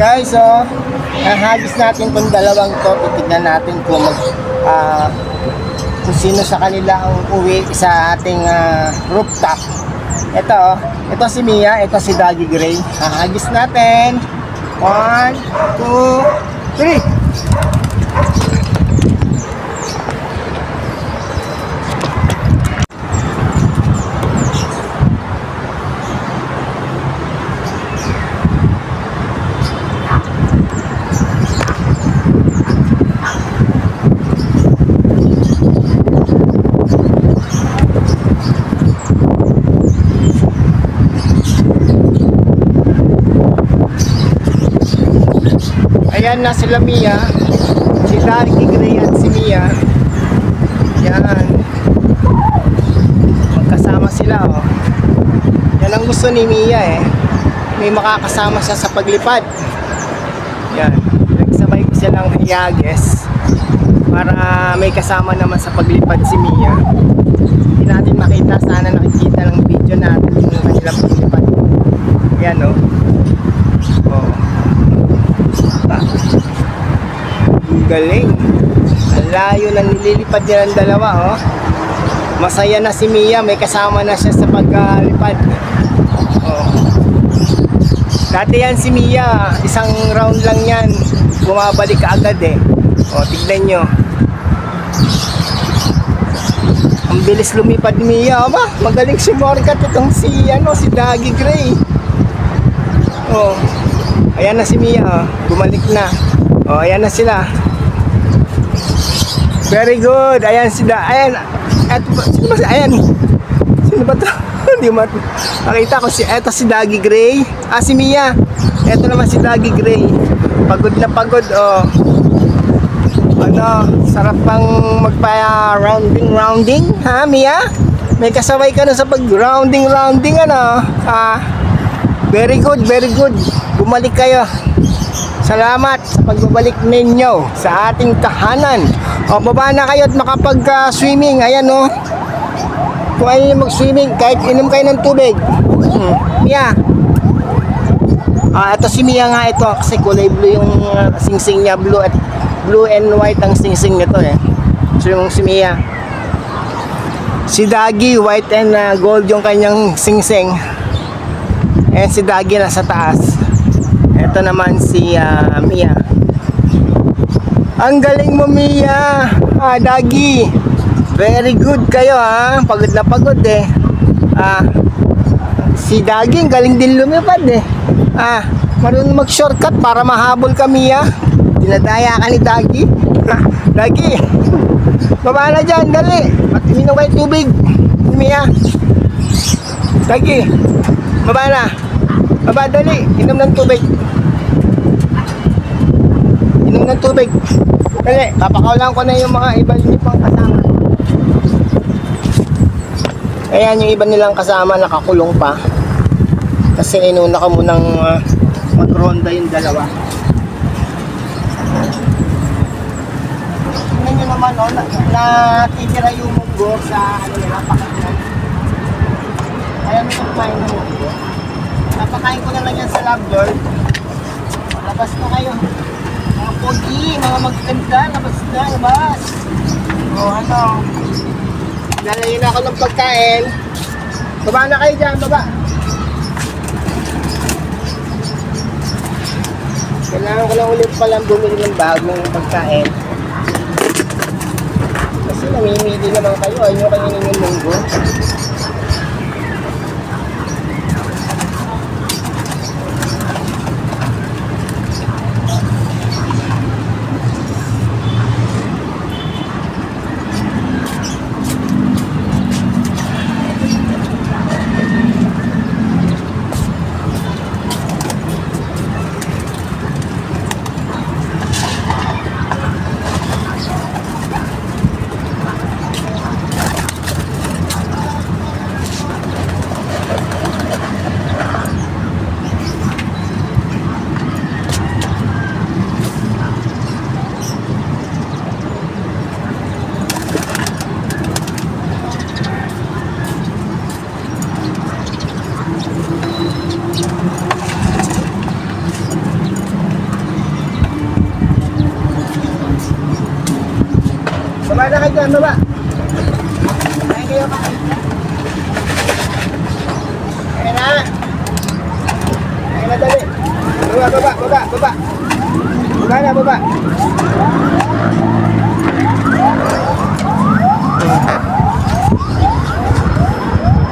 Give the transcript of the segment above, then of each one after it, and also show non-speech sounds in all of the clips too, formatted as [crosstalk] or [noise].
Guys, so, nahagis natin itong dalawang to. Titignan natin kung mag, ah, kung sino sa kanila ang uwi sa ating ah, rooftop. Ito, oh. ito si Mia, ito si Doggy Gray. Hahagis natin. One, two, three. Ayan na sila Mia. Si Doggy Gray at si Mia. Yan. Magkasama sila, oh. Yan ang gusto ni Mia, eh. May makakasama siya sa paglipad. Yan. Nagsabay ko silang hiyages para may kasama naman sa paglipad si Mia. Hindi natin makita. Sana nakikita ng video natin yung kanilang paglipad. Yan. Oh. Ang galing. Ang layo ng nililipad niya ng dalawa, oh. Masaya na si Mia, may kasama na siya sa pagkalipad. Oh. Dati yan si Mia, isang round lang yan. Bumabalik ka agad eh. Oh, tignan nyo. Ang bilis lumipad ni Mia, ba? Magaling si Morgat itong si, ano, si Doggy Gray. Oh. Ayan na si Mia, oh. Bumalik na. Oh, ayan na sila. Very good. Ayan si Da. Ayan. At, sino ba si? Ayan. Sino ba to? [laughs] Hindi mo makita ko si eto si Doggy Gray. Ah, si Mia. Eto naman si Doggy Gray. Pagod na pagod, oh. Ano, sarap pang magpa rounding rounding, ha, Mia? May kasabay ka na sa pag rounding rounding ano? Ah, very good, very good. Bumalik kayo. Salamat sa pagbabalik ninyo sa ating tahanan. O, baba na kayo at makapag-swimming. Ayan, no. Kung ayaw mag-swimming, kahit inom kayo ng tubig. Hmm. Mia. Ah, ito si Mia nga ito kasi kulay blue yung uh, singsing niya, blue at blue and white ang singsing nito eh. So yung si Mia. Si Dagi, white and uh, gold yung kanyang singsing. And si Dagi nasa taas. Ito naman si ah, Mia. Ang galing mo Mia. Ah, Dagi. Very good kayo ha. Pagod na pagod eh. Ah, si Dagi ang galing din lumipad eh. Ah, marunong mag-shortcut para mahabol ka Mia. Dinadaya ka ni Dagi. Dagi. Baba na dyan, dali. At uminom kayo tubig. Mia. Dagi. Baba na. Baba, dali. Inom ng tubig. Ng tubig. Dali, papakawalan ko na yung mga iba niyo pang kasama. Ayan yung iba nilang kasama nakakulong pa. Kasi inuna ko munang uh, magronda yung dalawa. Tingnan nyo naman, oh, na, natitira yung munggo sa ano nila, pakainan. Ayan yung kumain ng munggo. Napakain ko na lang yan sa lovebird. Labas na kayo. Pogi, mga magaganda, labas na, labas. O ano, lalayin ako ng pagkain. Baba na kayo dyan, baba. Kailangan ko lang ulit palang bumili ng bagong pagkain. Kasi namimili naman kayo, ayun yung kainin yung munggo. Na kayo dyan, baba. Kain kayo, kain. Kain na. Kain na dali. Baba, baba, baba, baba. Baba na, baba.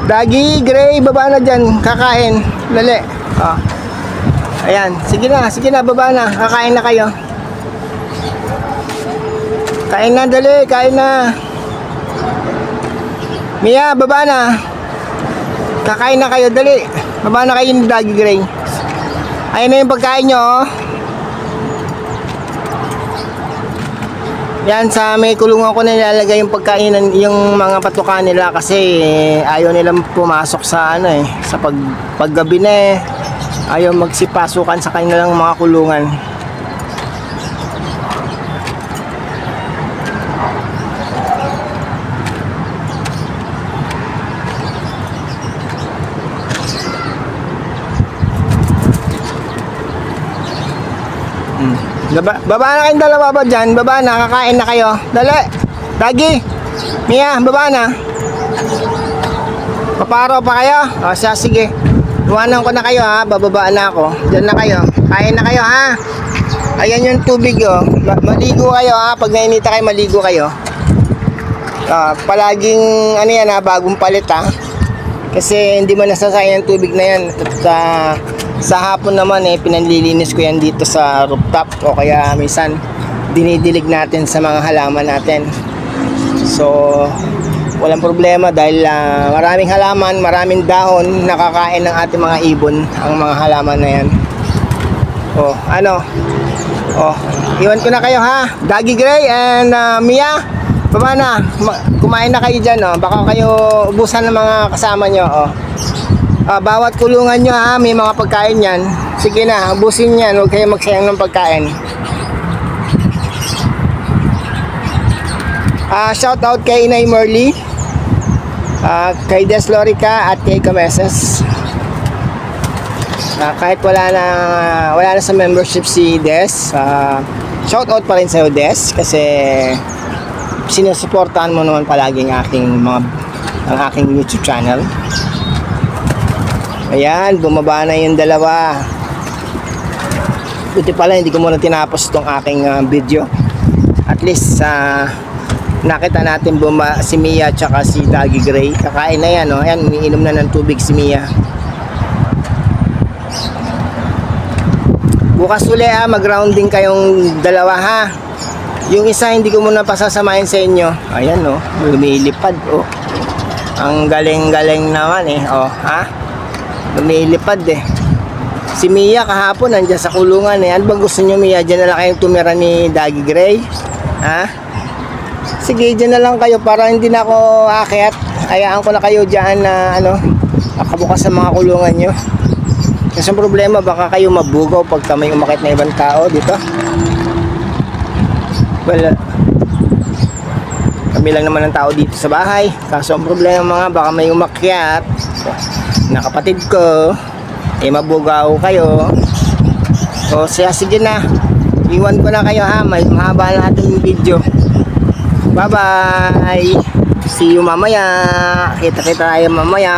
Dagi, Gray, baba na dyan. Kakain. Dali. Oh. Ayan. Sige na, sige na, baba na. Kakain na kayo. Kain na, dali. Kain na. Mia, baba na. Kakain na kayo, dali. Baba na kayo ni Dagi Gray. Ayun na yung pagkain nyo, oh. Yan sa may kulungan ko nilalagay yung pagkainan yung mga patukan nila kasi ayaw nilang pumasok sa ano eh sa pag paggabi na eh ayaw magsipasukan sa kanilang mga kulungan. Baba, baba na kayong dalawa ba dyan? Baba na, kakain na kayo. Dali. Dagi. Mia, baba na. Paparo pa kayo? O siya, sige. Iwanan ko na kayo ha. Bababa na ako. Diyan na kayo. Kain na kayo ha. Ayan yung tubig oh. Ma- Maligo kayo ha. Pag nainita kayo, maligo kayo. Ah, palaging ano yan ha, bagong palit ha. Kasi hindi mo nasasayang tubig na yan. At ah, sa hapon naman eh, pinanlilinis ko yan dito sa rooftop o kaya minsan dinidilig natin sa mga halaman natin. So, walang problema dahil ah, maraming halaman, maraming dahon nakakain ng ating mga ibon ang mga halaman na yan. Oh, ano? Oh, iwan ko na kayo ha. Dagi Gray and ah, Mia. Baba na. Ma- kumain na kayo dyan, oh. Baka kayo ubusan ng mga kasama nyo, oh. Ah, bawat kulungan nyo ha, may mga pagkain yan. Sige na, ubusin yan. Huwag kayo magsayang ng pagkain. Ah, shout out kay Inay Merly. Ah, kay Des Lorica at kay Kameses. Ah, kahit wala na wala na sa membership si Des, ah, shout out pa rin sa Des kasi sinusuportahan mo naman palagi ang aking mga ang aking YouTube channel. Ayan, bumaba na yung dalawa. Buti pala hindi ko muna tinapos tong aking ah, video. At least sa nakita natin buma si Mia tsaka si Dagi Gray. Kakain na yan, oh. Ayan, umiinom na ng tubig si Mia. Bukas uli ha, mag-rounding kayong dalawa ha. Yung isa hindi ko muna pasasamahin sa inyo. Ayan oh, lumilipad oh. Ang galing-galing naman eh, oh, ha? Lumilipad eh. Si Mia kahapon nandiyan sa kulungan eh. Ano bang gusto niyo Mia? Diyan na lang kayong tumira ni Dagi Gray? Ha? Sige, diyan na lang kayo para hindi na ako aakyat. Hayaan ko na kayo diyan na ano, nakabukas sa mga kulungan niyo. Kasi ang problema, baka kayo mabugaw pagka may umakit na ibang tao dito. Well, kami lang naman ang tao dito sa bahay. Kaso ang problema mga, baka may umakyat na kapatid ko, eh mabugaw kayo. O siya, sige na. Iwan ko na kayo ha, may mahaba na ating video. Bye-bye! See you mamaya! Kita-kita tayo mamaya!